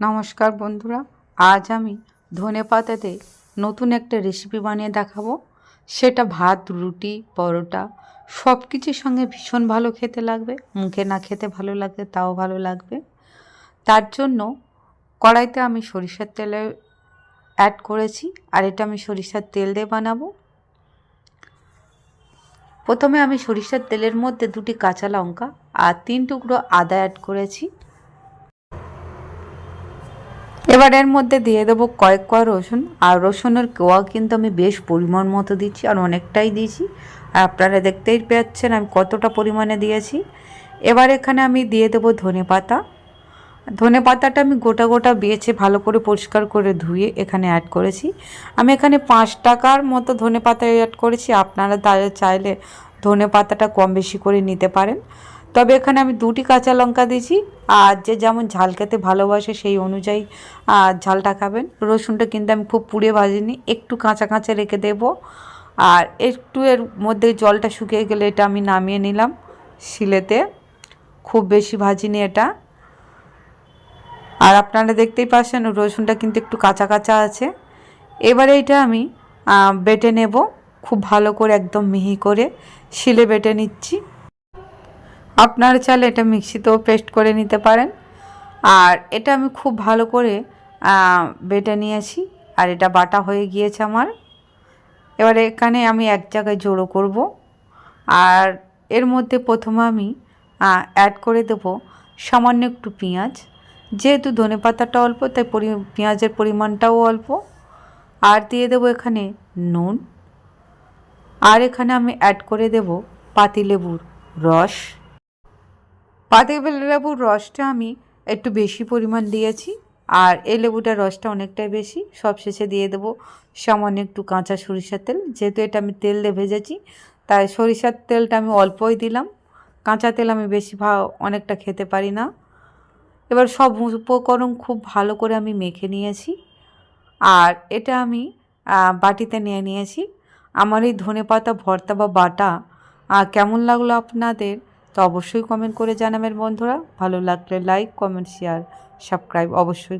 নমস্কার বন্ধুরা, আজ আমি ধনে পাতাতে নতুন একটা রেসিপি বানিয়ে দেখাবো। সেটা ভাত, রুটি, পরোটা সব কিছুর সঙ্গে ভীষণ ভালো খেতে লাগবে। মুখে না খেতে ভালো লাগবে তাও ভালো লাগবে। তার জন্য কড়াইতে আমি সরিষার তেলে অ্যাড করেছি, আর এটা আমি সরিষার তেল দিয়ে বানাবো। প্রথমে আমি সরিষার তেলের মধ্যে দুটি কাঁচা লঙ্কা আর তিন টুকরো আদা অ্যাড করেছি। এবার এর মধ্যে দিয়ে দেবো কয়েক কোয়া রসুন। আর রসুনের কোয়া কিন্তু আমি বেশ পরিমাণ মতো দিচ্ছি, আর অনেকটাই দিয়েছি। আর আপনারা দেখতেই পাচ্ছেন আমি কতটা পরিমাণে দিয়েছি। এবার এখানে আমি দিয়ে দেবো ধনে পাতা। ধনে পাতাটা আমি গোটা গোটা বেছে ভালো করে পরিষ্কার করে ধুয়ে এখানে অ্যাড করেছি। আমি এখানে পাঁচ টাকার মতো ধনে পাতা অ্যাড করেছি। আপনারা তাদের চাইলে ধনে পাতাটা কম বেশি করে নিতে পারেন। তবে এখানে আমি দুটি কাঁচা লঙ্কা দিয়েছি, আর যে যেমন ঝাল খেতে ভালোবাসে সেই অনুযায়ী ঝালটা খাবেন। রসুনটা কিন্তু আমি খুব পুড়ে ভাজিনি, একটু কাঁচা কাঁচা রেখে দেব। আর একটু এর মধ্যে জলটা শুকিয়ে গেলে এটা আমি নামিয়ে নিলাম শিলেতে। খুব বেশি ভাজিনি এটা। আর আপনারা দেখতেই পাচ্ছেন, রসুনটা কিন্তু একটু কাঁচা কাঁচা আছে। এবারে এটা আমি বেটে নেব, খুব ভালো করে একদম মিহি করে। শিলে বেটে নিচ্ছি। আপনারা চাইলে এটা মিক্সিতেও পেস্ট করে নিতে পারেন। আর এটা আমি খুব ভালো করে বেটে নিয়েছি। আর এটা বাটা হয়ে গিয়েছে আমার। এবার এখানে আমি এক জায়গায় জোড়ো করব। আর এর মধ্যে প্রথমে আমি অ্যাড করে দেব সামান্য একটু পেঁয়াজ। যেহেতু ধনে পাতাটা অল্প, তাই পরি, পেঁয়াজের পরিমাণটাও অল্প। আর দিয়ে দেবো এখানে নুন। আর এখানে আমি অ্যাড করে দেব পাতিলেবুর রস। পাতিলেবুর লেবুর রসটা আমি একটু বেশি পরিমাণ দিয়েছি, আর এই লেবুটার রসটা অনেকটাই বেশি। সব শেষে দিয়ে দেবো সামান্য একটু কাঁচা সরিষার তেল। যেহেতু এটা আমি তেল দিয়ে ভেজেছি, তাই সরিষার তেলটা আমি অল্পই দিলাম। কাঁচা তেল আমি বেশি ভা, অনেকটা খেতে পারি না। এবার সব উপকরণ খুব ভালো করে আমি মেখে নিয়েছি, আর এটা আমি বাটিতে নিয়ে নিয়েছি। আমার এই ধনে পাতা ভর্তা বা বাটা কেমন লাগল আপনাদের? তো অবশ্যই কমেন্ট করে জানাবেন বন্ধুরা। ভালো লাগলে লাইক কমেন্ট শেয়ার সাবস্ক্রাইব অবশ্যই